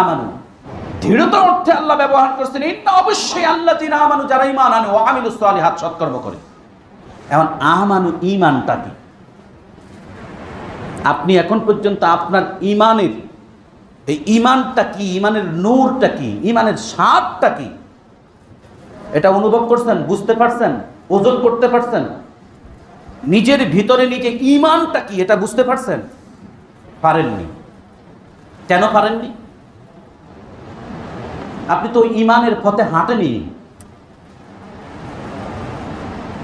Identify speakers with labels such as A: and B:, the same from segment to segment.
A: আমানু। অর্থে আল্লাহ ব্যবহার করছেন অবশ্যই আমানু, যারা আমিলুস সালিহাত, সৎকর্ম করে। আমানু কি? আপনি এখন পর্যন্ত আপনার ঈমানের, এই ইমানটা কি, ঈমানের নূরটা কি, ঈমানের স্বাদটা কি? এটা অনুভব করছেন, বুঝতে পারছেন ওজন করতে পারছেন? নিজের ভিতরে নিজে ইমানটা কি, এটা বুঝতে পারছেন? পারেননি। কেন পারেননি? আপনি তো ইমানের পথে হাঁটেনি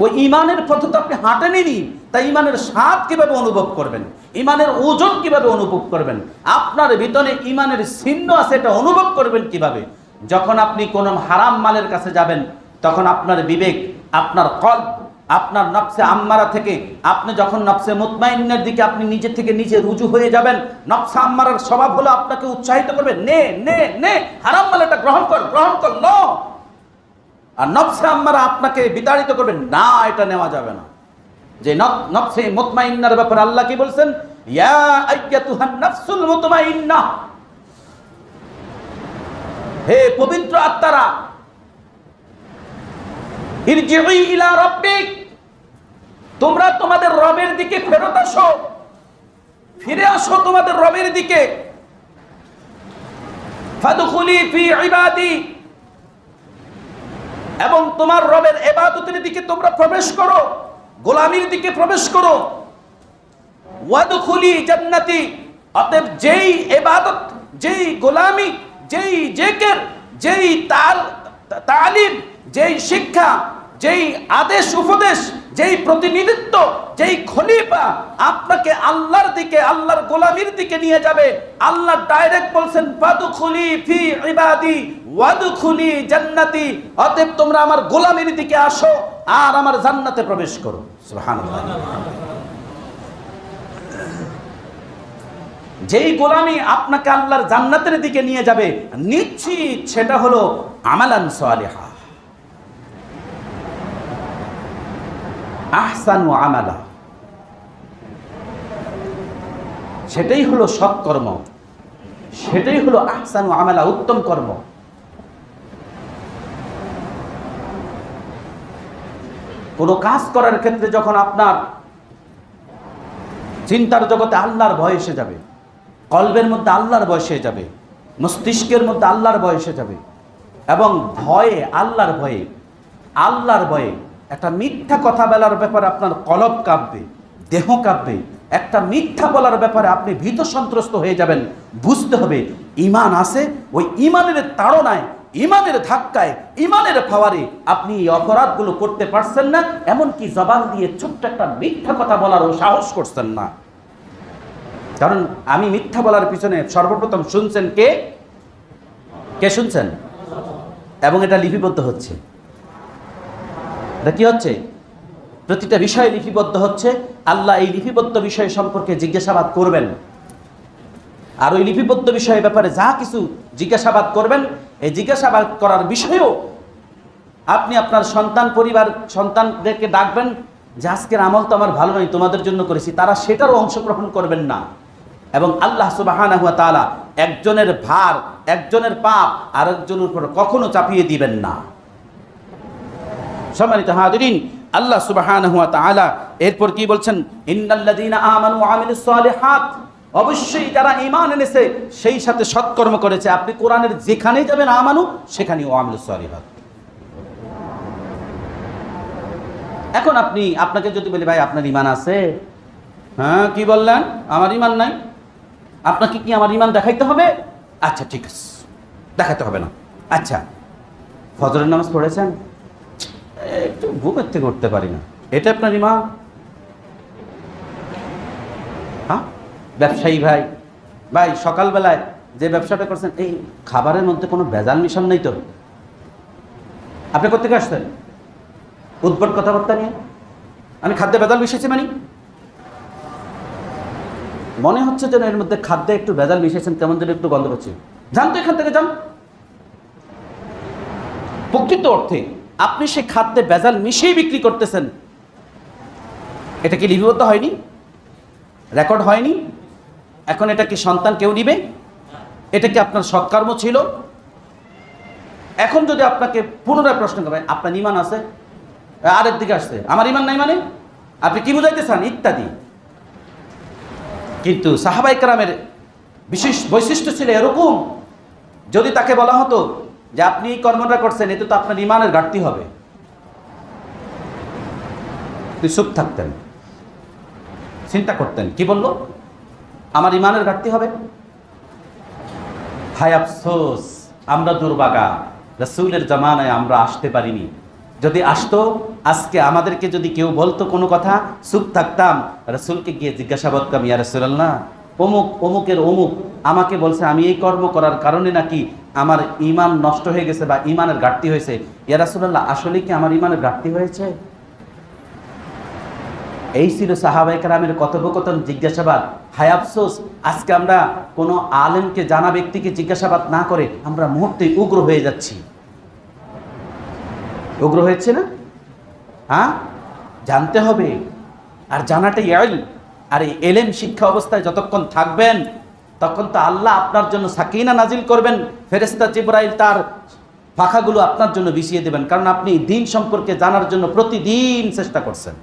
A: ওই ইমানের পথে তো আপনি হাঁটেনি তাই ইমানের স্বাদ কীভাবে অনুভব করবেন? ইমানের ওজন কীভাবে অনুভব করবেন? আপনার ভিতরে ইমানের ছিন্ন আছে এটা অনুভব করবেন কীভাবে? যখন আপনি কোনো হারাম মালের কাছে যাবেন, তখন আপনার বিবেক, আপনার কল আপনার নফসে আম্মারা থেকে, আপনি যখন নফসে মুতমাইন্নের দিকে আপনি নিজে থেকে নিজে রুজু হয়ে যাবেন, নফসে আম্মারার স্বভাব হলো আপনাকে উৎসাহিত করবে, নে নে নে, হারাম মালেটা গ্রহণ কর গ্রহণ কর, ন। আর নফসে আম্মারা আপনাকে বিতাড়িত করবে, না, এটা নেওয়া যাবে না। যে নফ- নফসে মুতমাইন্নার ব্যাপারে আল্লাহ কি বলছেন? হে পবিত্র আত্মারা ইলা রাব্বিক। তোমরা তোমাদের রবের দিকে ফেরত আসো। ফিরে আসো তোমাদের রবের দিকে। এবং তোমার রবের এবাদতের দিকে তোমরা প্রবেশ করো, গোলামির দিকে প্রবেশ করো। ওয়াদুখুলি জান্নাতি। অতএব যেই এবাদত যেই গোলামি, যেই জেকের, যেই তাল তালিম, যেই শিক্ষা যেই আদেশ, উপদেশ, যেই প্রতিনিধিত্ব, যেই খলিফা আপনাকে আল্লাহর দিকে, আল্লাহর গোলামির দিকে নিয়ে যাবে। আল্লাহ ডাইরেক্ট বলছেন ফাদখুলি ফি ইবাদি, ওয়াদখুলি জান্নাতি। অতএব তোমরা আমার গোলামির দিকে আসো আর আমার জান্নাতে প্রবেশ করো। সুবহানাল্লাহ। যেই গোলামি আপনাকে আল্লাহর জান্নাতের দিকে নিয়ে যাবে, নিশ্চিত সেটা হলো আমালান সালিহা। আহসান ও আমালা। সেটাই হলো সৎকর্ম সেটাই হলো আহসান ও আমালা, উত্তম কর্ম। কোনো কাজ করার ক্ষেত্রে যখন আপনার চিন্তার জগতে আল্লাহর ভয় এসে যাবে কল্পের মধ্যে আল্লাহর ভয় এসে যাবে, মস্তিষ্কের মধ্যে আল্লাহর ভয় এসে যাবে, এবং ভয়ে, আল্লাহর ভয়ে আল্লাহর ভয়ে একটা মিথ্যা কথা বলার ব্যাপারে আপনার কলব কাঁপবে, দেহ কাঁপবে। একটা মিথ্যা বলার ব্যাপারে আপনি ভীত সন্ত্রস্ত হয়ে যাবেন। বুঝতে হবে, ইমান আছে, ওই ইমানের তাড়নায়, ইমানের ধাক্কায়, ইমানের পাওয়ারে আপনি এই অপরাধগুলো করতে পারছেন না, এমনকি জবান দিয়ে ছোট্ট একটা মিথ্যা কথা বলারও সাহস করছেন না। কারণ আমি মিথ্যা বলার পিছনে সর্বপ্রথম শুনছেন কে? কে শুনছেন? এবং এটা লিপিবদ্ধ হচ্ছে। এটা কি হচ্ছে? প্রতিটা বিষয় লিপিবদ্ধ হচ্ছে। আল্লাহ এই লিপিবদ্ধ বিষয় সম্পর্কে জিজ্ঞাসাবাদ করবেন। আর ওই লিপিবদ্ধ বিষয়ের ব্যাপারে যা কিছু জিজ্ঞাসাবাদ করবেন, এই জিজ্ঞাসাবাদ করার বিষয়েও আপনি আপনার সন্তান, পরিবার, সন্তানদেরকে ডাকবেন যে, আজকের আমল তো আমার ভালো নয়, তোমাদের জন্য করেছি। তারা সেটারও অংশগ্রহণ করবেন না। এবং আল্লাহ সুবাহানা হুয়া তাআলা একজনের ভার, একজনের পাপ আরেকজনের উপর কখনো চাপিয়ে দিবেন না। সম্মানিত হাজিরিন, আল্লাহ সুবহানাহু ওয়া তাআলা এরপর কি বলছেন? অবশ্যই যারা ঈমান এনেছে, সেই সাথে সৎকর্ম করেছে। আপনি কোরআনের যেখানেই যাবেন আমানু, সেখানেই আমিলুস সালিহাত। এখন আপনি, আপনাকে যদি বলি, ভাই, আপনার ঈমান আছে? হ্যাঁ কি বললেন? আমার ঈমান নাই। আপনাকে কি আমার ঈমান দেখাইতে হবে? আচ্ছা ঠিক আছে। দেখাতে হবে না। আচ্ছা ফজরের নামাজ পড়েছেন? একটু ঘুমের থেকে উঠতে পারি না। এটা আপনার ইমান? হ্যাঁ? ব্যবসায়ী ভাই। ভাই, সকালবেলায় যে ব্যবসাটা করছেন, এই খাবারের মধ্যে কোনো ভেজাল মিশন নেই তো? আপনি কোথেকে আসছেন? উদ্ভট কথাবার্তা নিয়ে? আমি খাদ্যে ভেজাল মিশেছি মানে? মনে হচ্ছে যেন এর মধ্যে খাদ্যে একটু ভেজাল মিশেছেন কেমন যেন একটু গন্ধ করছে যান তো এখান থেকে, যান। প্রকৃত অর্থে আপনি সেই খাদ্যে ভেজাল মিশিয়ে বিক্রি করতেছেন। এটা কি লিপিবদ্ধ হয়নি? রেকর্ড হয়নি? এখন এটা কি সন্তান কেউ নিবে? এটা কি আপনার সৎকর্ম ছিল? এখন যদি আপনাকে পুনরায় প্রশ্ন করে, আপনার ইমান আছে? আরেক দিকে আসছে, আমার ইমান নাই মানে? আপনি কি বুঝাইতে চান ইত্যাদি। কিন্তু সাহাবাই কারামের বিশেষ বৈশিষ্ট্য ছিল এরকম, যদি তাকে বলা হতো যে আপনি এই কর্মটা করছেন, এতে তো আপনার ইমানের ঘাটতি হবে। চুপ থাকতেন। চিন্তা করতেন, কি বলল? আমার ইমানের ঘাটতি হবে? হায় আফসোস, আমরা দুর্বাগা। রসুলের জামানায় আমরা আসতে পারিনি। যদি আসতো, আজকে আমাদেরকে যদি কেউ বলতো কোনো কথা, চুপ থাকতাম। রসুলকে গিয়ে জিজ্ঞাসাবাদ কাম ইয়া রসুল্লাহ অমুক, অমুকের অমুক আমাকে বলছে আমি এই কর্ম করার কারণে নাকি আমার ইমান নষ্ট হয়ে গেছে বা ইমানের ঘাটতি হয়েছে, ইয়া রাসুল্লাহ আসলে কি আমার ইমানের ঘাটতি হয়েছে? এই ছিল সাহাবাই কালামের কথোপকথন, জিজ্ঞাসাবাদ। হায় আফসোস, আজকে আমরা কোনো আলেমকে, জানা ব্যক্তিকে জিজ্ঞাসাবাদ না করে আমরা মুহূর্তে উগ্র হয়ে যাচ্ছি। উগ্র হয়েছে না? হ্যাঁ? জানতে হবে। আর জানাটাই আর এই এলেম শিক্ষা অবস্থায় যতক্ষণ থাকবেন তখন তো আল্লাহ আপনার জন্য সাকিনা নাজিল করবেন। ফেরেস্তা জিব্রাইল তার পাখাগুলো আপনার জন্য বিছিয়ে দেবেন। কারণ আপনি দিন সম্পর্কে জানার জন্য প্রতিদিন চেষ্টা করছেন।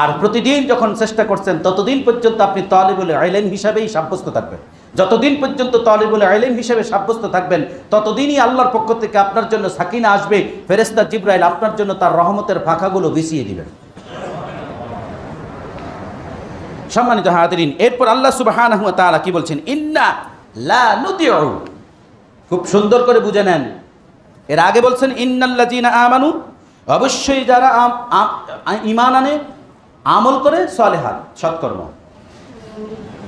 A: আর প্রতিদিন যখন চেষ্টা করছেন, ততদিন পর্যন্ত আপনি তলিবুল আইলেন হিসাবেই সাব্যস্ত থাকবেন। যতদিন পর্যন্ত তলিবুল আইলেন হিসাবে সাব্যস্ত থাকবেন, ততদিনই আল্লাহর পক্ষ থেকে আপনার জন্য সাকিনা আসবে। ফেরেস্তা জিব্রাইল আপনার জন্য তার রহমতের ফাঁকাগুলো বিছিয়ে দিবেন। সম্মানিত হাদিরিন এরপর আল্লাহ সুবহানাহু তারা কি বলছেন? ইন্না লা খুব সুন্দর করে বুঝে নেন। এর আগে বলছেন ইন্নাল্লাযিনা আমানু। অবশ্যই যারা আম- আনে, আমল করে সলেহাত, সৎকর্ম।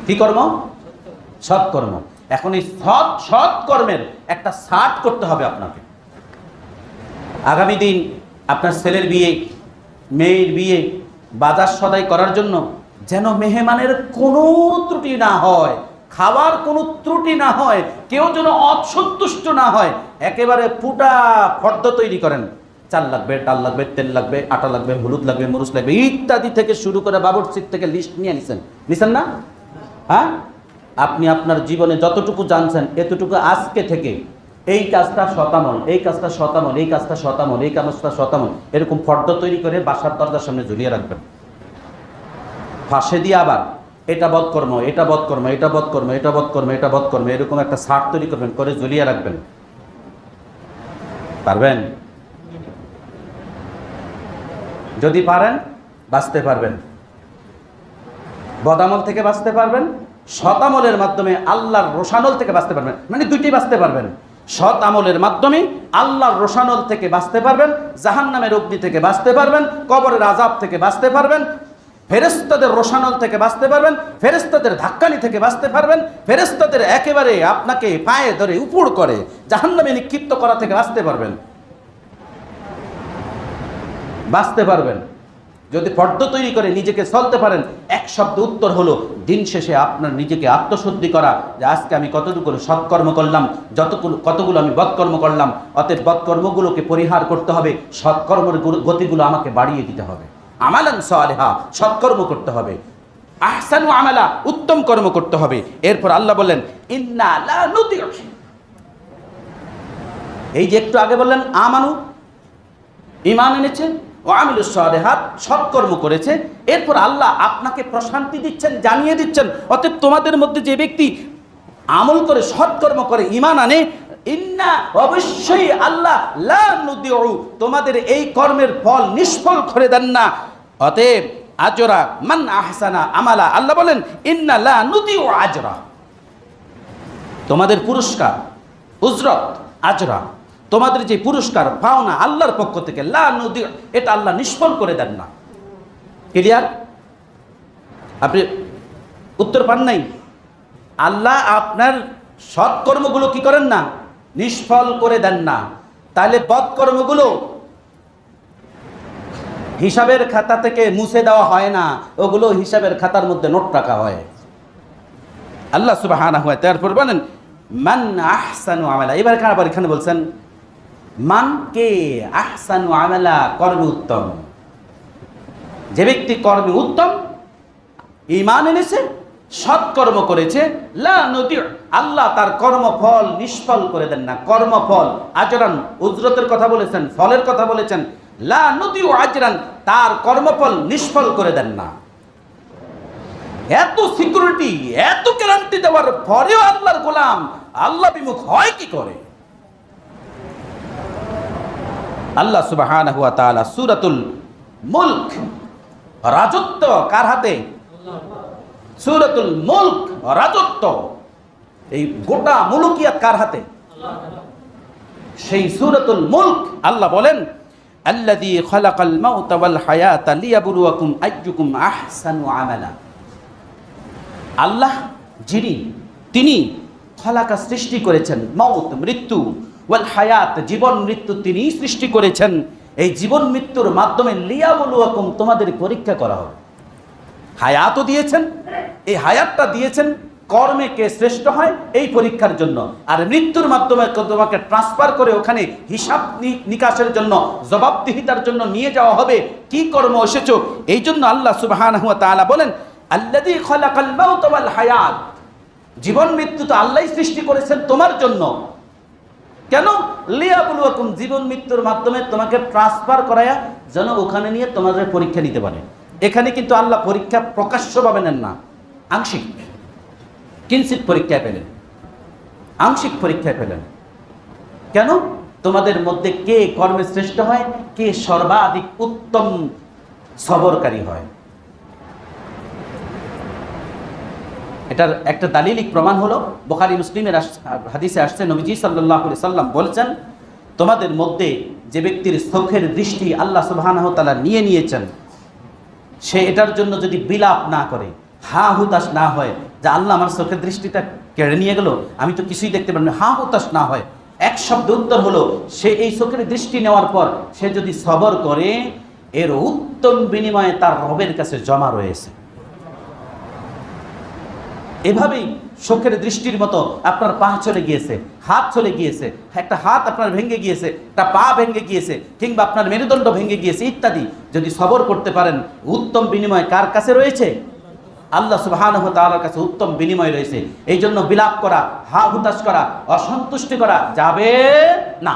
A: কি কর্ম? সৎকর্ম। এখন এই সৎ, সৎকর্মের একটা সাট করতে হবে আপনাকে। আগামী দিন আপনার ছেলের বিয়ে, মেয়ের বিয়ে বাজার সদাই করার জন্য যেন মেহমানের কোনো ত্রুটি না হয় খাবার কোনো ত্রুটি না হয়, কেউ যেন অসন্তুষ্ট না হয়, একেবারে পুটা ফর্দ তৈরি করেন। চাল লাগবে, ডাল লাগবে, তেল লাগবে, আটা লাগবে, হলুদ লাগবে, মরুচ লাগবে, ইত্যাদি থেকে শুরু করে বাবরচির থেকে লিস্ট নিয়ে নিছেন। নিছেন না? হ্যাঁ? আপনি আপনার জীবনে যতটুকু জানছেন, এতটুকু আজকে থেকে এই কাজটা শতামল এই কাজটা শতামল এই কাজটা শতামল এই কাজটা শতামল এরকম ফর্দ তৈরি করে বাসার দরজার সামনে ঝুলিয়ে রাখবেন। ফাঁসে দিয়ে আবার, এটা বধকর্ম এটা বধকর্ম এটা বধকর্ম এটা বধকর্ম এটা বধকর্ম এরকম একটা সার তৈরি করবেন, করে ঝুলিয়ে রাখবেন। পারবেন? যদি পারেন, বাঁচতে পারবেন। বদামল থেকে বাঁচতে পারবেন শতামলের মাধ্যমে আল্লাহর রোশানল থেকে বাঁচতে পারবেন মানে দুইটি বাঁচতে পারবেন। সৎ আমলের মাধ্যমে আল্লাহর রোশানল থেকে বাঁচতে পারবেন, জাহান্নামের অগ্নি থেকে বাঁচতে পারবেন, কবরের আজাব থেকে বাঁচতে পারবেন ফেরেস্তাদের রোশানল থেকে বাঁচতে পারবেন ফেরেস্তাদের ধাক্কানি থেকে বাঁচতে পারবেন ফেরেস্তাদের একেবারে আপনাকে পায়ে ধরে উপুড় করে জাহান্নামে নিক্ষিপ্ত করা থেকে বাঁচতে পারবেন। বাঁচতে পারবেন। যদি ফর্দ তৈরি করে নিজেকে চলতে পারেন, এক শব্দ উত্তর হলো, দিন শেষে আপনার নিজেকে আত্মশুদ্ধি করা, যে আজকে আমি কতটুকু সৎকর্ম করলাম যতগুলো কতগুলো আমি বৎকর্ম করলাম, অতএব বৎকর্মগুলোকে পরিহার করতে হবে, সৎকর্মের গুলো- গতিগুলো আমাকে বাড়িয়ে দিতে হবে। আমালান সালেহা, সৎকর্ম করতে হবে। আহসানু আমালা, উত্তম কর্ম করতে হবে। এরপর আল্লাহ বললেন, ইন্না এই যে একটু আগে বললেন, আমানু ইমান এনেছে ও আমিলুস সালেহাত, সৎকর্ম করেছে। এরপর আল্লাহ আপনাকে প্রশান্তি দিচ্ছেন, জানিয়ে দিচ্ছেন, অতএব তোমাদের মধ্যে যে ব্যক্তি আমল করে, সৎকর্ম করে ইমান আনে, ইন্না, অবশ্যই আল্লাহ তোমাদের এই কর্মের ফল নিষ্ফল করে দেন না। অতএব আজরা মান আহসানা আমালা, আল্লাহ বলেন, ইন্না লা নুদিউ আজরা। তোমাদের পুরস্কার, উজরত, আজরা। তোমাদের যে পুরস্কার, পাওনা আল্লাহর পক্ষ থেকে, লা নদী এটা আল্লাহ নিষ্ফল করে দেন না। ক্লিয়ার আপনি উত্তর পান নাই? আল্লাহ আপনার সৎকর্মগুলো কি করেন না? নিষ্ফল করে দেন না। তাহলে বৎকর্মগুলো হিসাবের খাতা থেকে মুছে দেওয়া হয় না। ওগুলো হিসাবের খাতার মধ্যে নোট রাখা হয়। আল্লাহ সুবাহ তারপর বলেন, মান আহসানু আমালা। এবার আবার এখানে বলছেন, মান কে আহসানু আমেলা কর্মে উত্তম? যে ব্যক্তি কর্মে উত্তম ইমান এনেছে, সৎকর্ম করেছে, লা আল্লাহ তার কর্মফল নিষ্ফল করে দেন না। কর্মফল, আচরণ, উজরতের কথা বলেছেন, ফলের কথা বলেছেন লা নদিউ আজরান, তার কর্মফল নিষ্ফল করে দেন না। এত সিকিউরিটি, এত গ্যারান্টি দেওয়ার পরেও আল্লাহর গোলাম, আল্লাহ বিমুখ হয় কি করে? আল্লাহ সুবহানাহু ওয়া তাআলা সূরাতুল মুলক, রাজত্ব কার হাতে? সূরাতুল মুলক, রাজত্ব। এই গোটা মুলুকিয়াত কার হাতে? সেই সুরাতুল মুলক, আল্লাহ বলেন আল্লাযী খালাকাল মাউতা ওয়াল হায়াতা লিয়াবলুয়াকুম আইয়ুকুম আহসানু আমালা। আল্লাহ, যিনি, তিনি খলাকা সৃষ্টি করেছেন মৌত মৃত্যু ওয়াল হায়াত, জীবন, মৃত্যু তিনি সৃষ্টি করেছেন। এই জীবন, মৃত্যুর মাধ্যমে লিয়াবলুয়াকুম তোমাদের পরীক্ষা করা হবে। হায়াতও দিয়েছেন, এই হায়াতটা দিয়েছেন কর্মে কে শ্রেষ্ঠ হয়, এই পরীক্ষার জন্য। আর মৃত্যুর মাধ্যমে তোমাকে ট্রান্সফার করে ওখানে হিসাব নিকাশের জন্য, জবাবদিহিতার জন্য নিয়ে যাওয়া হবে। কি কর্ম এসেছ? এই জন্য আল্লাহ সুবহানাহু ওয়া তাআলা বলেন হায়াত। জীবন মৃত্যু তো আল্লাহই সৃষ্টি করেছেন তোমার জন্য। কেন? লিয়াবুলুয়াকুম, জীবন মৃত্যুর মাধ্যমে তোমাকে ট্রান্সফার করায়া যেন ওখানে নিয়ে তোমাদের পরীক্ষা নিতে পারে। এখানে কিন্তু আল্লাহ পরীক্ষা প্রকাশ্যভাবে নেন না। আংশিক। কিঞ্চিত পরীক্ষায় পেলেন। আংশিক পরীক্ষায় পেলেন। কেন? তোমাদের মধ্যে কে কর্মে শ্রেষ্ঠ হয়, কে সর্বাধিক উত্তম সবরকারী হয়। এটার একটা দালিলিক প্রমাণ হলো, বোখারি, মুসলিমের হাদিসে আসছে, নবীজি সাল্লাহ সাল্লাম বলছেন, তোমাদের মধ্যে যে ব্যক্তির চোখের দৃষ্টি আল্লাহ সুবাহানাহ তালা নিয়ে নিয়েছেন, সে এটার জন্য যদি বিলাপ না করে হা হুতাশ না হয় যে আল্লাহ আমার চোখের দৃষ্টিটা কেড়ে নিয়ে গেল, আমি তো কিছুই দেখতে পারি না হা হতাশ না হয়। এক শব্দ উত্তর হলো, সে এই চোখের দৃষ্টি নেওয়ার পর সে যদি সবর করে, এর উত্তম বিনিময়ে তার রবের কাছে জমা রয়েছে। এভাবেই চোখের দৃষ্টির মতো আপনার পা চলে গিয়েছে, হাত চলে গিয়েছে, একটা হাত আপনার ভেঙে গিয়েছে, একটা পা ভেঙে গিয়েছে, কিংবা আপনার মেরুদণ্ড ভেঙে গিয়েছে ইত্যাদি। যদি সবর করতে পারেন, উত্তম বিনিময় কার কাছে রয়েছে? আল্লাহ সুবহানাহু ওয়া তাআলার কাছে উত্তম বিনিময় রয়েছে। এই জন্য বিলাপ করা, হা হুতাশ করা, অসন্তুষ্টি করা যাবে না।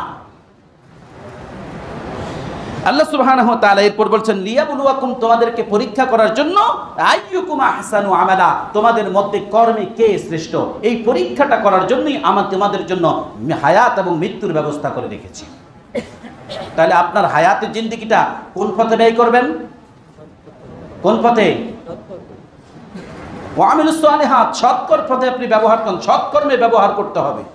A: আল্লাহ সুবহানাহু এরপর বলছেন, লিয়াবলুয়াকুম, তোমাদেরকে পরীক্ষা করার জন্য আহসানু আমালা, তোমাদের মধ্যে কর্মে কে শ্রেষ্ঠ? এই পরীক্ষাটা করার জন্যই আমার তোমাদের জন্য হায়াত এবং মৃত্যুর ব্যবস্থা করে রেখেছি। তাহলে আপনার হায়াতের জিন্দিগিটা কোন পথে ব্যয় করবেন? কোন পথে? ওয়ামিলুস সালিহাত সৎকর পথে আপনি ব্যবহার করুন সৎকর্মে ব্যবহার করতে হবে।